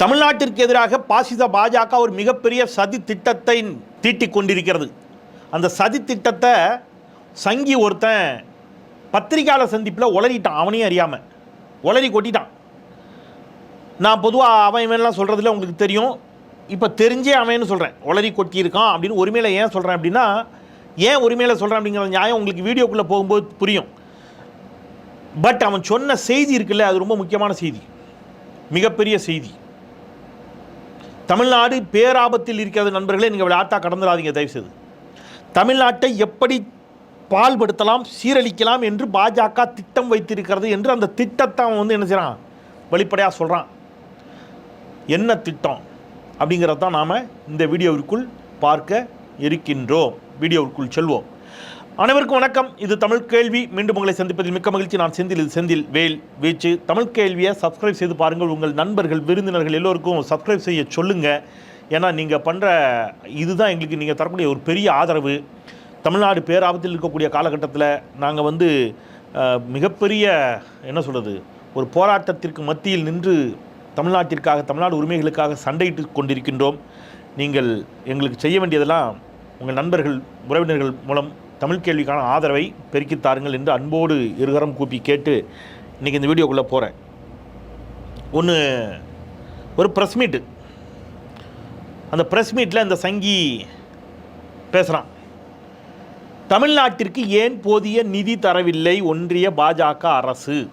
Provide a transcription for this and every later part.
தமிழ்நாட்டிற்கு எதிராக பாசிச பாஜக ஒரு மிகப்பெரிய சதி திட்டத்தை தீட்டி கொண்டிருக்கிறது. அந்த சதி திட்டத்தை சங்கி ஒருத்தன் பத்திரிக்கையாளர் சந்திப்பில் உளறிட்டான். அவனையும் அறியாமல் உளறி கொட்டிட்டான். நான் பொதுவாக அவன் இவன்லாம் சொல்கிறதுல உங்களுக்கு தெரியும். இப்போ தெரிஞ்சே அவன்னு சொல்கிறேன் உளறி கொட்டியிருக்கான் அப்படின்னு உரிமையில் ஏன் சொல்கிறேன் அப்படின்னா ஏன் உரிமையில் சொல்கிறேன் அப்படிங்கிற நியாயம் உங்களுக்கு வீடியோக்குள்ளே போகும்போது புரியும். பட் அவன் சொன்ன செய்தி இருக்குல்ல அது ரொம்ப முக்கியமான செய்தி. மிகப்பெரிய செய்தி. தமிழ்நாடு பேராபத்தில் இருக்கிறது நண்பர்களே நீங்கள் விளையாட்டா கடந்துடாதீங்க தயவுசெய்து. தமிழ்நாட்டை எப்படி பால்படுத்தலாம் சீரழிக்கலாம் என்று பாஜக திட்டம் வைத்திருக்கிறது என்று அந்த திட்டத்தை அவன் வந்து என்ன செய்கிறான் வெளிப்படையாக சொல்கிறான் என்ன திட்டம் அப்படிங்கிறத தான் நாம் இந்த வீடியோவிற்குள் பார்க்க இருக்கின்றோம். வீடியோவிற்குள் செல்வோம். அனைவருக்கும் வணக்கம். இது தமிழ் கேள்வி. மீண்டும் உங்களை சந்திப்பதில் மிக்க மகிழ்ச்சி. நான் செந்தில். செந்தில் வேல் வீச்சு. தமிழ் கேள்வியை சப்ஸ்கிரைப் செய்து பாருங்கள். உங்கள் நண்பர்கள் விருந்தினர்கள் எல்லோருக்கும் சப்ஸ்கிரைப் செய்ய சொல்லுங்கள் ஏன்னா நீங்கள் பண்ணுற இதுதான் எங்களுக்கு நீங்கள் தரக்கூடிய ஒரு பெரிய ஆதரவு. தமிழ்நாடு பேராபத்தில் இருக்கக்கூடிய காலகட்டத்தில் நாங்கள் வந்து மிகப்பெரிய என்ன சொல்கிறது ஒரு போராட்டத்திற்கு மத்தியில் நின்று தமிழ்நாட்டிற்காக தமிழ்நாடு உரிமைகளுக்காக சண்டையிட்டு கொண்டிருக்கின்றோம். நீங்கள் எங்களுக்கு செய்ய வேண்டியதெல்லாம் உங்கள் நண்பர்கள் உறவினர்கள் மூலம் தமிழ் கேள்விக்கான ஆதரவை பெருக்கித் தாருங்கள் என்று அன்போடு இருகரம் கூப்பி கேட்டு இன்றைக்கி இந்த வீடியோக்குள்ளே போகிறேன் ஒன்று ஒரு ப்ரெஸ் மீட்டு அந்த ப்ரெஸ் மீட்டில் இந்த சங்கி பேசுகிறான் தமிழ்நாட்டிற்கு ஏன் போதிய நிதி தரவில்லை ஒன்றிய பாஜக அரசு?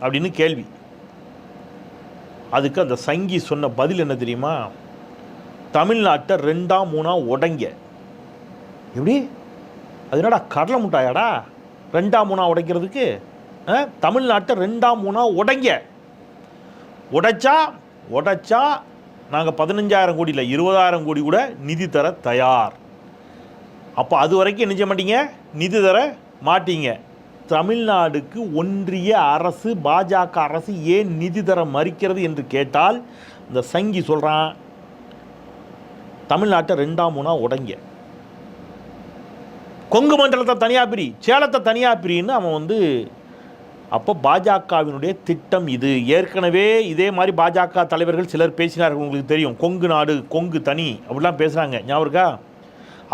அப்படின்னு கேள்வி. அதுக்கு அந்த சங்கி சொன்ன பதில் என்ன தெரியுமா? தமிழ்நாட்டை ரெண்டாம் மூணாம் உடங்க. எப்படி? அது என்னடா கடலை முட்டாயாடா? ரெண்டாம் மூணா உடைக்கிறதுக்கு ஆ? தமிழ்நாட்டை ரெண்டாம் மூணா உடைங்க. உடைச்சா உடைச்சா நாங்கள் பதினஞ்சாயிரம் கோடி இல்லை இருபதாயிரம் கோடி கூட நிதி தர தயார். அப்போ அது வரைக்கும் என்ன செய்ய மாட்டீங்க? நிதி தர மாட்டீங்க. தமிழ்நாடுக்கு ஒன்றிய அரசு பாஜக அரசு ஏன் நிதி தர மறுக்கிறது என்று கேட்டால் இந்த சங்கி சொல்கிறான் தமிழ்நாட்டை ரெண்டாம் மூணா உடைங்க. கொங்கு மண்டலத்தை தனியாக பிரி சேலத்தை தனியாக பிரின்னு அவன் வந்து அப்போ பாஜகவினுடைய திட்டம் இது. ஏற்கனவே இதே மாதிரி பாஜக தலைவர்கள் சிலர் பேசினார்கள் உங்களுக்கு தெரியும். கொங்கு நாடு கொங்கு தனி அப்படிலாம் பேசுகிறாங்க ஞாபகம் இருக்கா?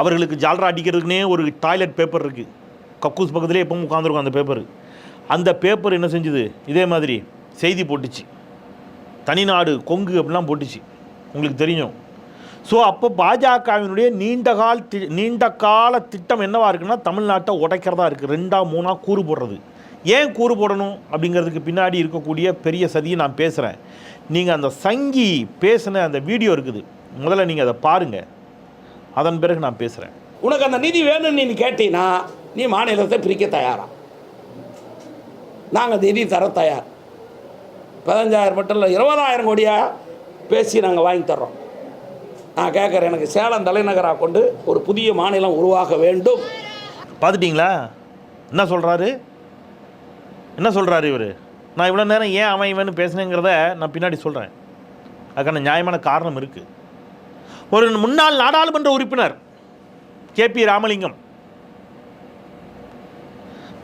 அவர்களுக்கு ஜால்ரா அடிக்கிறதுக்குனே ஒரு டாய்லெட் பேப்பர் இருக்குது கக்கூஸ் பக்கத்துலேயே எப்பவும் உட்காந்துருக்கும் அந்த பேப்பர். அந்த பேப்பர் என்ன செஞ்சுது? இதே மாதிரி செய்தி போட்டுச்சு. தனிநாடு கொங்கு அப்படிலாம் போட்டுச்சு. உங்களுக்கு தெரியும். ஸோ அப்போ பாஜகவினுடைய நீண்டகால் தி நீண்ட கால திட்டம் என்னவா இருக்குன்னா தமிழ்நாட்டை உடைக்கிறதா இருக்குது ரெண்டாக மூணாக கூறு போடுறது. ஏன் கூறு போடணும்? அப்படிங்கிறதுக்கு பின்னாடி இருக்கக்கூடிய பெரிய சதியை நான் பேசுகிறேன் நீங்கள் அந்த சங்கி பேசின அந்த வீடியோ இருக்குது. முதல்ல நீங்கள் அதை பாருங்கள் அதன் பிறகு நான் பேசுகிறேன் உனக்கு அந்த நிதி வேணும்னு நீ கேட்டீங்கன்னா நீ மாநிலத்தை பிரிக்க தயாரா? நாங்கள் நிதி தர தயார். பதினஞ்சாயிரம் மட்டும் இல்லை இருபதாயிரம் கோடியாக பேசி நாங்கள் வாங்கி தர்றோம். நான் கேட்குறேன் எனக்கு சேலம் தலைநகராக கொண்டு ஒரு புதிய மாநிலம் உருவாக வேண்டும். பார்த்துட்டிங்களா? என்ன சொல்கிறாரு என்ன சொல்கிறாரு இவர்? நான் இவ்வளோ நேரம் ஏன் அவன் இவன்னு பேசுனேங்கிறத நான் பின்னாடி சொல்கிறேன் அதுக்கான நியாயமான காரணம் இருக்குது ஒரு முன்னாள் நாடாளுமன்ற உறுப்பினர் கே பி ராமலிங்கம்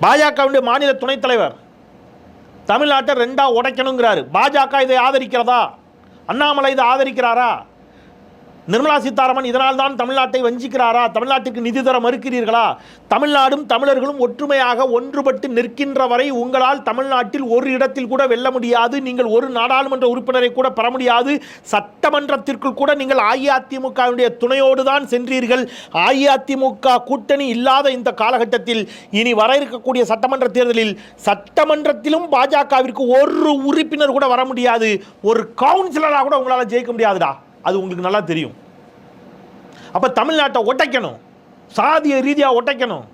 பாஜகவுடைய மாநில துணைத் தலைவர் தமிழ்நாட்டை ரெண்டாக உடைக்கணுங்கிறாரு. பாஜக இதை ஆதரிக்கிறதா? அண்ணாமலை இதை ஆதரிக்கிறாரா? நிர்மலா சீதாராமன் இதனால் தான் தமிழ்நாட்டை வஞ்சிக்கிறாரா? தமிழ்நாட்டுக்கு நிதி தர மறுக்கிறீர்களா? தமிழ்நாடும் தமிழர்களும் ஒற்றுமையாக ஒன்றுபட்டு நிற்கின்ற வரை உங்களால் தமிழ்நாட்டில் ஒரு இடத்தில் கூட வெல்ல முடியாது. நீங்கள் ஒரு நாடாளுமன்ற உறுப்பினரை கூட பெற முடியாது. சட்டமன்றத்திற்குள் கூட நீங்கள் அஇஅதிமுகவினுடைய துணையோடு தான் சென்றீர்கள். அஇஅதிமுக கூட்டணி இல்லாத இந்த காலகட்டத்தில் இனி வர இருக்கக்கூடிய சட்டமன்ற தேர்தலில் சட்டமன்றத்திலும் பாஜகவிற்கு ஒரு உறுப்பினர் கூட வர முடியாது. ஒரு கவுன்சிலராக கூட உங்களால் ஜெயிக்க முடியாதுடா. அது உங்களுக்கு நல்லா தெரியும். அப்போ தமிழ்நாட்டை ஒட்டைக்கணும். சாதிய ரீதியாக ஒட்டைக்கணும்.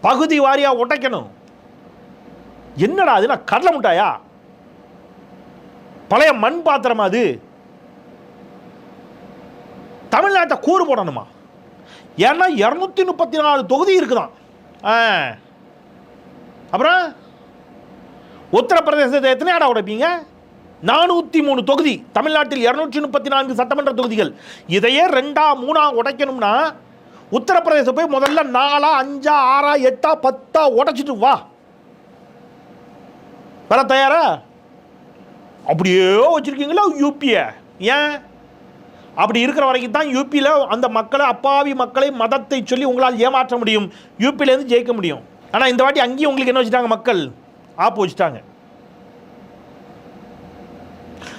பகுதி வாரியாக ஒட்டைக்கணும். என்னடா அது நான் கடலை முட்டாயா? பழைய மண் பாத்திரமா அது? தமிழ்நாட்டை கூறு போடணுமா? ஏன்னா இரநூத்தி முப்பத்தி நாலு தொகுதி இருக்குதான். ஆ. அப்புறம்? உத்தரப்பிரதேசத்தை எத்தனை ஆடா உடைப்பீங்க? நானூற்றி மூணு தொகுதி. தமிழ்நாட்டில் இரநூற்றி முப்பத்தி நான்கு சட்டமன்ற தொகுதிகள். இதையே ரெண்டா மூணா உடைக்கணும்னா உத்தரப்பிரதேசம் போய் முதல்ல நாலா அஞ்சா ஆறா எட்டா பத்தா உடைச்சிட்டு வா. வர தயாரா? அப்படியே வச்சிருக்கீங்களா யூபியை ஏன்? அப்படி இருக்கிற வரைக்கும் தான் யூபியில் அந்த மக்களை அப்பாவி மக்களை மதத்தை சொல்லி உங்களால் ஏமாற்ற முடியும். யூபியிலேருந்து ஜெயிக்க முடியும். ஆனால் இந்த வாட்டி அங்கேயும் உங்களுக்கு என்ன வச்சுட்டாங்க மக்கள்? ஆப்பு வச்சுட்டாங்க.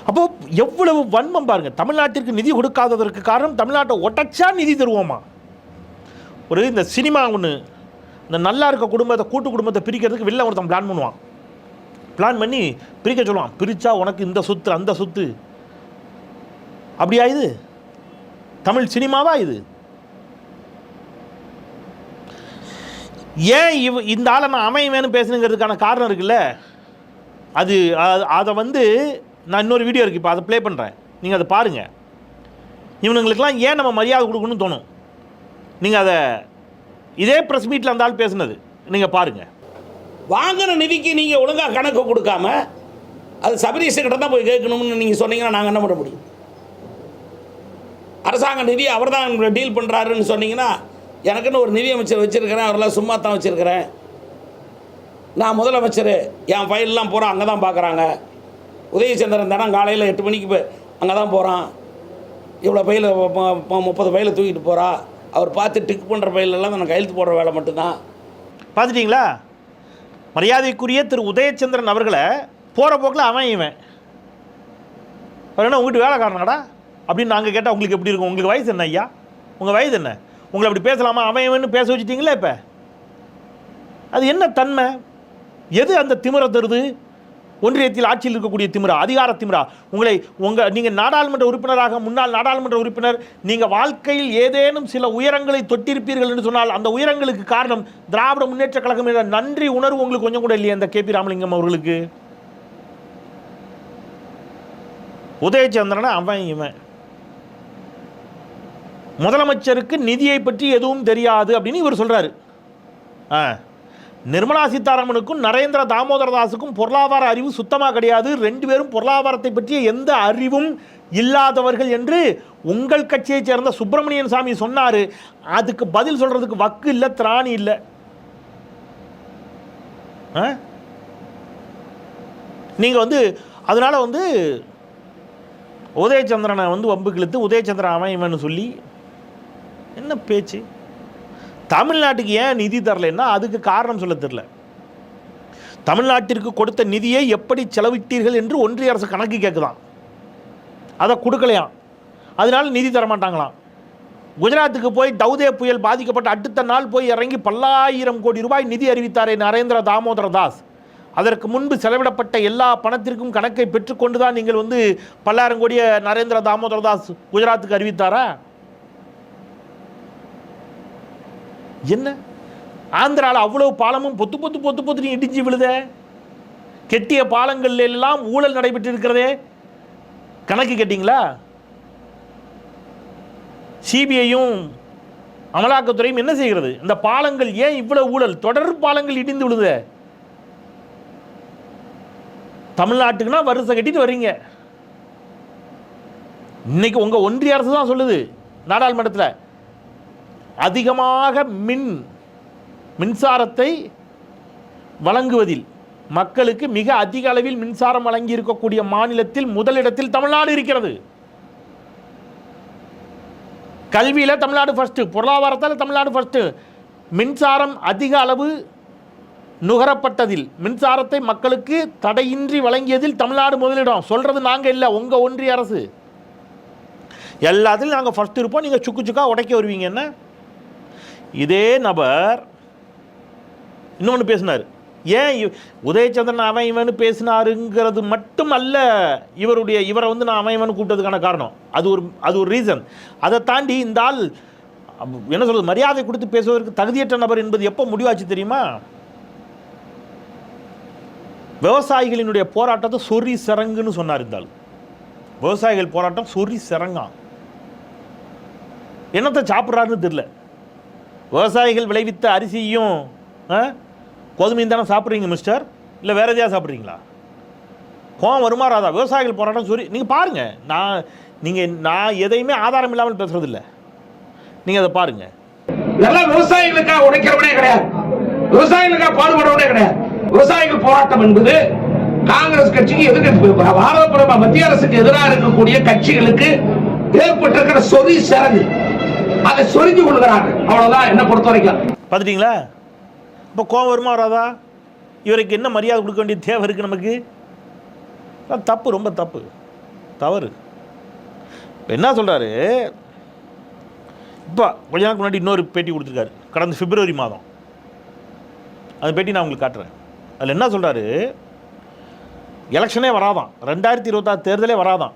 அப்போ எவ்வளவு வன்மம் பாருங்க. தமிழ்நாட்டிற்கு நிதி கொடுக்காததற்கு காரணம் தமிழ்நாட்டை ஒட்டச்சா நிதி தருவோமா? ஒரு இந்த சினிமா ஒன்று இந்த நல்லா இருக்க குடும்பத்தை கூட்டு குடும்பத்தை பிரிக்கிறதுக்கு வெளில ஒருத்தன் பிளான் பண்ணுவான். பிளான் பண்ணி பிரிக்க சொல்லுவான். பிரித்தா உனக்கு இந்த சொத்து அந்த சொத்து. அப்படியா இது? தமிழ் சினிமாவா இது? ஏன் இவ் இந்த ஆளை நான் அமைவேன்னு பேசுனுங்கிறதுக்கான காரணம் இருக்குல்ல? அது அதை வந்து நான் இன்னொரு வீடியோ இருக்குது இப்போ அதை ப்ளே பண்ணுறேன் நீங்கள் அதை பாருங்கள் இவனுங்களுக்கெல்லாம் ஏன் நம்ம மரியாதை கொடுக்கணும்னு தோணும்? நீங்கள் அதை இதே ப்ரெஸ் மீட்டில் அந்த ஆள் பேசுனது. நீங்கள் பாருங்கள் வாங்கின நிதிக்கு நீங்கள் ஒழுங்காக கணக்கு கொடுக்காம அது சபரீஷக்கிட்ட தான் போய் கேட்கணும்னு நீங்கள் சொன்னீங்கன்னா நாங்கள் என்ன பண்ண முடியும்? அரசாங்க நிதி அவர் தான் டீல் பண்ணுறாருன்னு சொன்னீங்கன்னா எனக்குன்னு ஒரு நிதி அமைச்சர் வச்சுருக்கிறேன் அவரெல்லாம் சும்மா தான் வச்சுருக்கிறேன். நான் முதலமைச்சர் என் ஃபைல்லாம் பூரா அங்கே தான் பார்க்குறாங்க உதயச்சந்திரன் தினம் காலையில் எட்டு மணிக்கு போய் அங்கே தான் போகிறான் இவ்வளோ பையில் முப்பது பையில் தூக்கிட்டு போகிறா அவர் பார்த்து டிக் பண்ணுற பையிலெல்லாம் நான் கையெழுத்து போடுற வேலை மட்டும்தான். பார்த்துட்டிங்களா? மரியாதைக்குரிய திரு உதயச்சந்திரன் அவர்களை போகிற போக்கில் அவன் இவன். அவர் என்ன உங்ககிட்ட வேலைக்காரனாடா? அப்படின்னு நாங்கள் கேட்டால் உங்களுக்கு எப்படி இருக்கும்? உங்களுக்கு வயசு என்ன ஐயா? உங்கள் வயது என்ன? உங்களை அப்படி பேசலாமா? அவன் இவன் பேச வச்சுட்டிங்களே இப்போ? அது என்ன தன்மை? எது அந்த திமிரை தருது? ஒன்றியத்தில் ஆட்சியில் இருக்கக்கூடிய திமிரா அதிகார திமிரா உங்களை உங்கள் நீங்கள் நாடாளுமன்ற உறுப்பினராக முன்னாள் நாடாளுமன்ற உறுப்பினர் நீங்கள் வாழ்க்கையில் ஏதேனும் சில உயரங்களை தொட்டிருப்பீர்கள் என்று சொன்னால் அந்த உயரங்களுக்கு காரணம் திராவிட முன்னேற்ற கழகம் என்ற நன்றி உணர்வு உங்களுக்கு கொஞ்சம் கூட இல்லையா இந்த கேபி ராமலிங்கம் அவர்களுக்கு? உதயச்சந்திரன் அவன் இவன். முதலமைச்சருக்கு நிதியை பற்றி எதுவும் தெரியாது அப்படின்னு இவர் சொல்றாரு. ஆ. நிர்மலா சீதாராமனுக்கும் நரேந்திர தாமோதரதாஸுக்கும் பொருளாதார அறிவு சுத்தமாக கிடையாது. ரெண்டு பேரும் பொருளாதாரத்தை பற்றிய எந்த அறிவும் இல்லாதவர்கள் என்று உங்கள் கட்சியைச் சேர்ந்த சுப்பிரமணியன் சாமி சொன்னார். அதுக்கு பதில் சொல்கிறதுக்கு வக்கு இல்லை திராணி இல்லை. ஆ? நீங்கள் வந்து அதனால் வந்து உதயச்சந்திரனை வந்து வம்பு கிழித்து உதயச்சந்திரன் அவன் சொல்லி என்ன பேச்சு? தமிழ்நாட்டுக்கு ஏன் நிதி தரலைன்னா அதுக்கு காரணம் சொல்ல தெரில தமிழ்நாட்டிற்கு கொடுத்த நிதியை எப்படி செலவிட்டீர்கள் என்று ஒன்றிய அரசு கணக்கு கேட்குதான். அதை கொடுக்கலையாம். அதனால் நிதி தர மாட்டாங்களாம் குஜராத்துக்கு போய் டவுதே புயல் பாதிக்கப்பட்ட அடுத்த நாள் போய் இறங்கி பல்லாயிரம் கோடி ரூபாய் நிதி அறிவித்தாரே நரேந்திர தாமோதர தாஸ். அதற்கு முன்பு செலவிடப்பட்ட எல்லா பணத்திற்கும் கணக்கை பெற்றுக்கொண்டு தான் நீங்கள் வந்து பல்லாயிரம் கோடியை நரேந்திர தாமோதர தாஸ் குஜராத்துக்கு அறிவித்தாரா? என்ன? ஆந்திராவில் அவ்வளவு பாலமும் பொத்து பொத்து பொத்து பொத்து இடிஞ்சு விழுதே. கெட்டிய பாலங்கள் எல்லாம் ஊழல் நடைபெற்று இருக்கிறதே கணக்கு கேட்டிங்களா? சிபிஐயும் அமலாக்கத்துறையும் என்ன செய்கிறது? இந்த பாலங்கள் ஏன் இவ்வளவு ஊழல்? தொடர் பாலங்கள் இடிந்து விழுத. தமிழ்நாட்டுக்குன்னா வருஷம் கட்டிட்டு வர்றீங்க இன்னைக்கு உங்க ஒன்றிய அரசு தான் சொல்லுது நாடாளுமன்றத்தில். அதிகமாக மின் மின்சாரத்தை வழங்குவதில் மக்களுக்கு மிக அதிக அளவில் மின்சாரம் வழங்கி இருக்கக்கூடிய மாநிலத்தில் முதலிடத்தில் தமிழ்நாடு இருக்கிறது. கல்வியில் தமிழ்நாடு ஃபஸ்ட்டு பொருளாதாரத்தில் தமிழ்நாடு ஃபஸ்ட்டு மின்சாரம் அதிக அளவு நுகரப்பட்டதில் மின்சாரத்தை மக்களுக்கு தடையின்றி வழங்கியதில் தமிழ்நாடு முதலிடம். சொல்கிறது நாங்கள் இல்லை உங்கள் ஒன்றிய அரசு. எல்லாத்துலையும் நாங்கள் ஃபஸ்ட்டு இருப்போம். நீங்கள் சுக்கு சுக்கா உடைக்க வருவீங்க என்ன? இதே நபர் இன்னொன்று பேசினார். ஏன் இவ்- உதயச்சந்திரன் அவன் இவன் பேசினாருங்கிறது மட்டும் அல்ல இவருடைய இவரை வந்து நான் அவன் இவன் கூப்பிட்டதுக்கான காரணம். அது ஒரு அது ஒரு ரீசன் அதை தாண்டி இந்த ஆள் என்ன சொல்றது மரியாதை கொடுத்து பேசுவதற்கு தகுதியற்ற நபர் என்பது எப்போ முடிவாச்சு தெரியுமா? விவசாயிகளினுடைய போராட்டத்தை சொறி சிறங்குன்னு சொன்னார் இந்த ஆள். விவசாயிகள் போராட்டம் சொறி சிறங்கான் என்னத்தை சாப்பிட்றாருன்னு தெரியல. விவசாயிகள் விளைவித்த அரிசியும் ஆ, கோதுமையும் தானே சாப்பிட்றீங்க மிஸ்டர் இல்லை வேறு எதையாக சாப்பிட்றீங்களா? கோவம் வருமா ராதா விவசாயிகள் போராட்டம் சொல்லி நீங்கள் பாருங்கள் நான் நீங்கள் நான் எதையுமே ஆதாரம் இல்லாமல் பேசுறதில்ல. நீங்கள் அதை பாருங்கள் எல்லாம் விவசாயிகளுக்காக உடைக்கிறவனே கிடையாது. விவசாயிகளுக்காக பாடுபடவனே கிடையாது. விவசாயிகள் போராட்டம் என்பது காங்கிரஸ் கட்சிக்கு எதிர்க்க பாரத பிரதம மத்திய அரசுக்கு எதிராக இருக்கக்கூடிய கட்சிகளுக்கு ஏற்பட்டிருக்கிற சொறி சிறந்து அதை சொரிஞ்சு கொள்கிறாங்க அவ்வளவுதான் என்ன பொறுத்த வரைக்கும் பார்த்துட்டீங்களா? இப்போ கோவம் வருமா வராதா? இவருக்கு என்ன மரியாதை கொடுக்க வேண்டிய தேவை இருக்குது நமக்கு? தப்பு ரொம்ப தப்பு. தவறு. இப்போ என்ன சொல்கிறாரு இப்போ கொஞ்ச நாளுக்கு முன்னாடி இன்னொரு பேட்டி கொடுத்துருக்காரு. கடந்த பிப்ரவரி மாதம். அந்த பேட்டி நான் உங்களுக்கு காட்டுறேன். அதில் என்ன சொல்கிறாரு எலெக்ஷனே வராதான். ரெண்டாயிரத்தி இருபத்தாறு தேர்தலே வராதான்.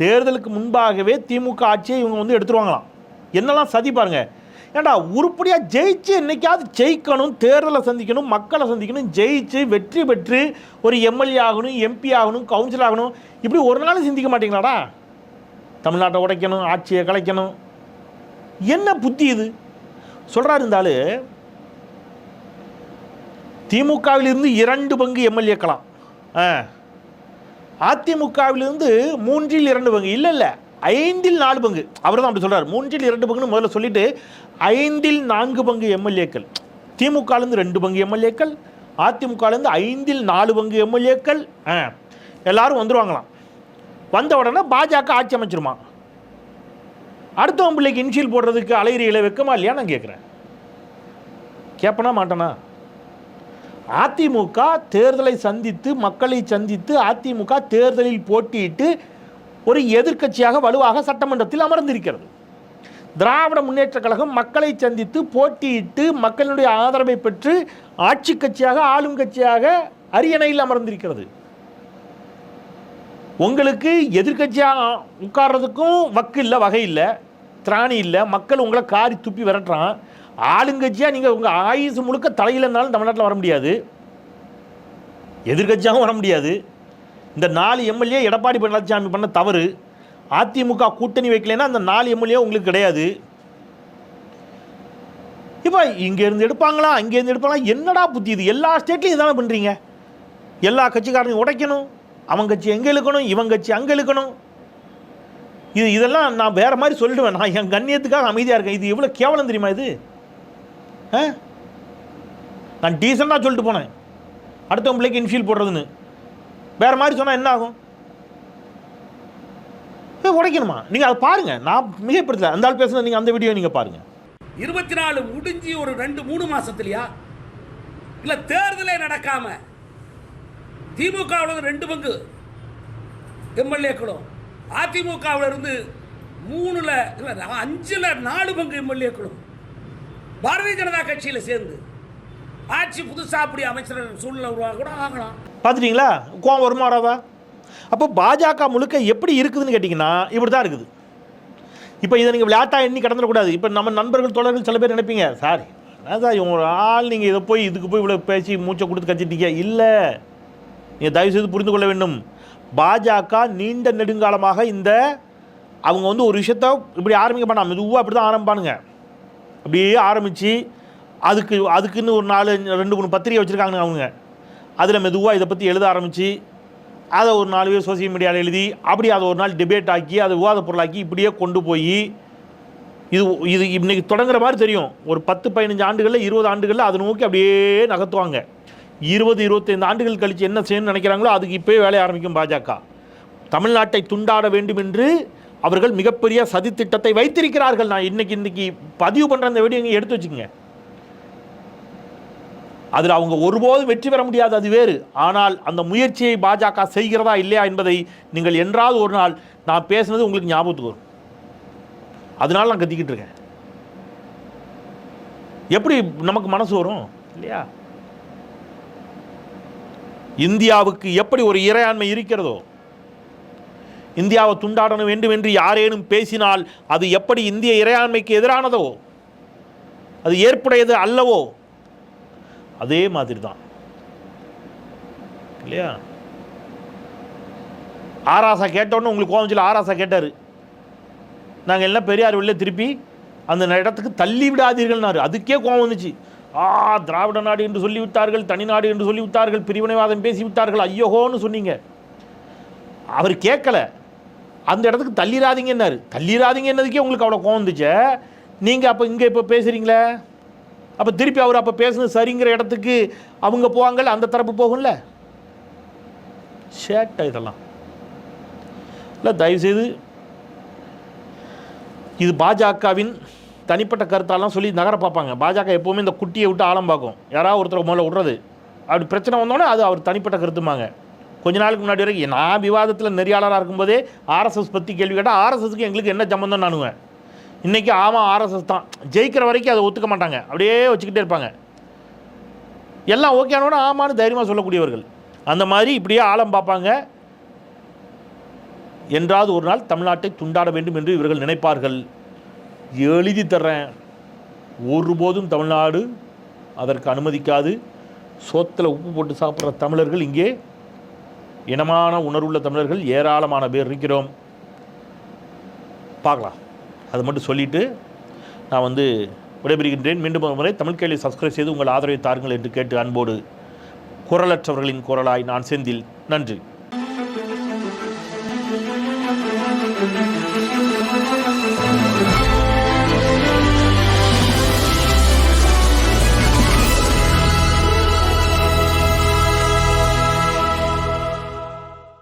தேர்தலுக்கு முன்பாகவே திமுக ஆட்சியை இவங்க வந்து எடுத்துருவாங்களாம். என்னெல்லாம் சதி பாருங்க. ஏன்டா உருப்படியாக ஜெயிச்சு என்றைக்காவது ஜெயிக்கணும் தேர்தலை சந்திக்கணும் மக்களை சந்திக்கணும் ஜெயிச்சு வெற்றி பெற்று ஒரு எம்எல்ஏ ஆகணும் எம்பி ஆகணும் கவுன்சில் ஆகணும் இப்படி ஒரு நாள் சிந்திக்க மாட்டீங்களாடா? தமிழ்நாட்டை உடைக்கணும் ஆட்சியை கலைக்கணும். என்ன புத்தி இது? சொல்கிறாரு இருந்தாலும் திமுகவிலிருந்து இரண்டு பங்கு எம்எல்ஏக்கலாம் ஆ. அதிமுகவிலிருந்து மூன்றில் இரண்டு பங்கு. இல்லை இல்லை. ஐந்தில் நாலு பங்கு. அவர் தான் அப்படி சொல்கிறார் மூன்றில் இரண்டு பங்குன்னு முதல்ல சொல்லிட்டு ஐந்தில் நான்கு பங்கு எம்எல்ஏக்கள். திமுகலேருந்து ரெண்டு பங்கு எம்எல்ஏக்கள். அதிமுகலேருந்து ஐந்தில் நாலு பங்கு எம்எல்ஏக்கள். எல்லாரும் வந்துருவாங்களாம். வந்த உடனே பாஜக ஆட்சி அமைச்சிருமா அடுத்தவன் பிள்ளைக்கு இன்ஷியல் போடுறதுக்கு அலையிறிகளை வைக்கமா இல்லையா நான் கேட்குறேன் கேட்பனா மாட்டேனா? அதிமுக தேர்தலை சந்தித்து மக்களை சந்தித்து அதிமுக தேர்தலில் போட்டியிட்டு ஒரு எதிர்க்கட்சியாக வலுவாக சட்டமன்றத்தில் அமர்ந்திருக்கிறது. திராவிட முன்னேற்றக் கழகம் மக்களை சந்தித்து போட்டியிட்டு மக்களுடைய ஆதரவை பெற்று ஆட்சி கட்சியாக ஆளும் கட்சியாக அரியணையில் அமர்ந்திருக்கிறது. உங்களுக்கு எதிர்க்கட்சியாக உட்கார்றதுக்கும் வக்கு இல்லை வகை இல்லை திராணி இல்லை. மக்கள் உங்களை காரி துப்பி விரட்டுறான். ஆளுங்கட்சியாக நீங்கள் உங்கள் ஆயுசு முழுக்க தலையில் இருந்தாலும் தமிழ்நாட்டில் வர முடியாது. எதிர்கட்சியாகவும் வர முடியாது. இந்த நாலு எம்எல்ஏ எடப்பாடி பழனிசாமி பண்ண தவறு அதிமுக கூட்டணி வைக்கலைன்னா அந்த நாலு எம்எல்ஏ உங்களுக்கு கிடையாது. இப்போ இங்கேருந்து எடுப்பாங்களா அங்கேருந்து எடுப்பாங்களா என்னடா புத்தி இது? எல்லா ஸ்டேட்லையும் இதான பண்ணுறீங்க எல்லா கட்சிக்காரனையும் உடைக்கணும் அவன் கட்சி எங்கே இழுக்கணும் இவன் கட்சி அங்கே இழுக்கணும். இது இதெல்லாம் நான் வேற மாதிரி சொல்லிடுவேன். நான் என் கண்ணியத்துக்காக அமைதியாக இருக்கேன். இது எவ்வளோ கேவலம் தெரியுமா இது? ஆ? நான் டீசெண்டாக சொல்லிட்டு போனேன். அடுத்தவன் பிள்ளைக்கு இன்ஃபீல் போடுறதுன்னு. வேற மாதிரி சொன்னால் என்ன ஆகும்? உடைக்கணுமா? நீங்கள் அதை பாருங்கள் நான் மிகப்படுத்தல. அந்த ஆள் பேசுனது நீங்கள் அந்த வீடியோ நீங்கள் பாருங்கள் இருபத்தி நாலு முடிஞ்சு ஒரு ரெண்டு மூணு மாசத்துலயா? இல்ல தேர்தலே நடக்காம திமுகவில் ரெண்டு பங்கு எம்எல்ஏக்களும் அதிமுகவில் இருந்து மூணுல இல்ல அஞ்சுல நாலு பங்கு எம்எல்ஏக்களும் பாரதிய ஜனதா கட்சியில் சேர்ந்து ஆட்சி புதுசா அப்படி அமைச்சர் சூழ்நிலை உருவாக கூட ஆகலாம். பார்த்துட்டீங்களா? கோவம் வருமா வராதா? அப்போ பாஜக முழுக்க எப்படி இருக்குதுன்னு கேட்டிங்கன்னா இப்படி தான் இருக்குது. இப்போ இதை நீங்கள் விளையாட்டாக எண்ணி கடந்துடக்கூடாது. இப்போ நம்ம நண்பர்கள் தோழர்கள் சில பேர் நினைப்பீங்க சார் அதான் இவங்க ஒரு ஆள் நீங்கள் இதை போய் இதுக்கு போய் இவ்வளோ பேசி மூச்சை கொடுத்து கச்சிட்டீங்க இல்லை. நீங்கள் தயவுசெய்து புரிந்து கொள்ள வேண்டும். பாஜக நீண்ட நெடுங்காலமாக இந்த அவங்க வந்து ஒரு விஷயத்த இப்படி ஆரம்பிக்க பண்ணாமல் மெதுவாக அப்படி தான் ஆரம்பிப்பானுங்க. அப்படியே ஆரம்பித்து அதுக்கு அதுக்குன்னு ஒரு நாலு ரெண்டு மூணு பத்திரிகை வச்சுருக்காங்க அவங்க. அதில் மெதுவாக இதை பற்றி எழுத ஆரம்பித்து அதை ஒரு நாலு பேர் சோசியல் மீடியாவில் எழுதி அப்படி அதை ஒரு நாள் டிபேட் ஆக்கி அதை விவாத பொருளாக்கி இப்படியே கொண்டு போய் இது இது இன்றைக்கி தொடங்குற மாதிரி தெரியும். ஒரு பத்து பதினஞ்சு ஆண்டுகளில் இருபது ஆண்டுகளில் அதை நோக்கி அப்படியே நகர்த்துவாங்க. இருபது இருபத்தைந்து ஆண்டுகள் கழித்து என்ன செய்யணும்னு நினைக்கிறாங்களோ அதுக்கு இப்போயே வேலை ஆரம்பிக்கும் பாஜக. தமிழ்நாட்டை துண்டாட வேண்டும் என்று அவர்கள் மிகப்பெரிய சதித்திட்டத்தை வைத்திருக்கிறார்கள். நான் இன்றைக்கி இன்றைக்கி பதிவு பண்ணுற அந்த வீடியோ இங்கே எடுத்து வச்சுக்கோங்க. அதில் அவங்க ஒருபோதும் வெற்றி பெற முடியாது அது வேறு. ஆனால் அந்த முயற்சியை பாஜக செய்கிறதா இல்லையா என்பதை நீங்கள் என்றாவது ஒரு நாள் நான் பேசுனது உங்களுக்கு ஞாபகத்துக்கு வரும். அதனால நான் கத்திக்கிட்டு இருக்கேன். எப்படி நமக்கு மனசு வரும்? இல்லையா? இந்தியாவுக்கு எப்படி ஒரு இறையாண்மை இருக்கிறதோ இந்தியாவை துண்டாடணும் வேண்டும் என்று யாரேனும் பேசினால் அது எப்படி இந்திய இறையாண்மைக்கு எதிரானதோ அது ஏற்புடையது அல்லவோ அதே மாதிரி தான் இல்லையா ஆராசா கேட்டோன்னு உங்களுக்கு கோவம் சொல்லி ஆராசா கேட்டார் நாங்கள் எல்லாம் பெரியார் வெளில திருப்பி அந்த இடத்துக்கு தள்ளி விடாதீர்கள்னாரு அதுக்கே கோவம் வந்துச்சு ஆ திராவிட நாடு என்று சொல்லி விட்டார்கள் தனி நாடு என்று சொல்லி விட்டார்கள் பிரிவினைவாதம் பேசி விட்டார்கள் ஐயோகோன்னு சொன்னீங்க அவர் கேட்கல அந்த இடத்துக்கு தள்ளிடாதீங்கன்னாரு தள்ளிடாதீங்க என்னதுக்கே உங்களுக்கு அவ்வளோ கோவம் வந்துச்சே நீங்கள் அப்போ இங்கே இப்போ பேசுகிறீங்களே அப்போ திருப்பி அவர் அப்போ பேசுனது சரிங்கிற இடத்துக்கு அவங்க போவாங்கல்ல அந்த தரப்பு போகும்ல? சேட்டை இதெல்லாம். இல்லை தயவுசெய்து இது பாஜகவின் தனிப்பட்ட கருத்தாலாம் சொல்லி நகர பார்ப்பாங்க. பாஜக எப்போவுமே இந்த குட்டியை விட்டு ஆழம் பார்க்கும். யாராவது ஒருத்தர் முதல்ல விட்றது. அப்படி பிரச்சனை வந்தோடனே அது அவர் தனிப்பட்ட கருத்துமாங்க கொஞ்ச நாளுக்கு முன்னாடி வரைக்கும் நான் விவாதத்தில் நெறியாளராக இருக்கும்போதே ஆர்எஸ்எஸ் பற்றி கேள்வி கேட்டால் ஆர்எஸ்எஸ்க்கு எங்களுக்கு என்ன சம்மந்தம் நானுவேன். இன்றைக்கி ஆமாம் ஆர்எஸ்எஸ் தான். ஜெயிக்கிற வரைக்கும் அதை ஒத்துக்க மாட்டாங்க. அப்படியே வச்சுக்கிட்டே இருப்பாங்க. எல்லாம் ஓகே ஆனோட ஆமான்னு தைரியமாக சொல்லக்கூடியவர்கள். அந்த மாதிரி இப்படியே ஆழம் பார்ப்பாங்க. என்றாவது ஒரு நாள் தமிழ்நாட்டை துண்டாட வேண்டும் என்று இவர்கள் நினைப்பார்கள். எழுதி தர்றேன். ஒருபோதும் தமிழ்நாடு அதற்கு அனுமதிக்காது. சோத்தில் உப்பு போட்டு சாப்பிட்ற தமிழர்கள் இங்கே இனமான உணர்வுள்ள தமிழர்கள். ஏராளமான பேர் இருக்கிறோம். பார்க்கலாம். அது மட்டும் சொல்லிவிட்டு நான் வந்து விடைபெறுகின்றேன். மீண்டும் ஒரு முறை தமிழ் கேள்வி சப்ஸ்கிரைப் செய்து உங்கள் ஆதரவை தாருங்கள் என்று கேட்டு அன்போடு குரலற்றவர்களின் குரலாய் நான் செந்தில். நன்றி.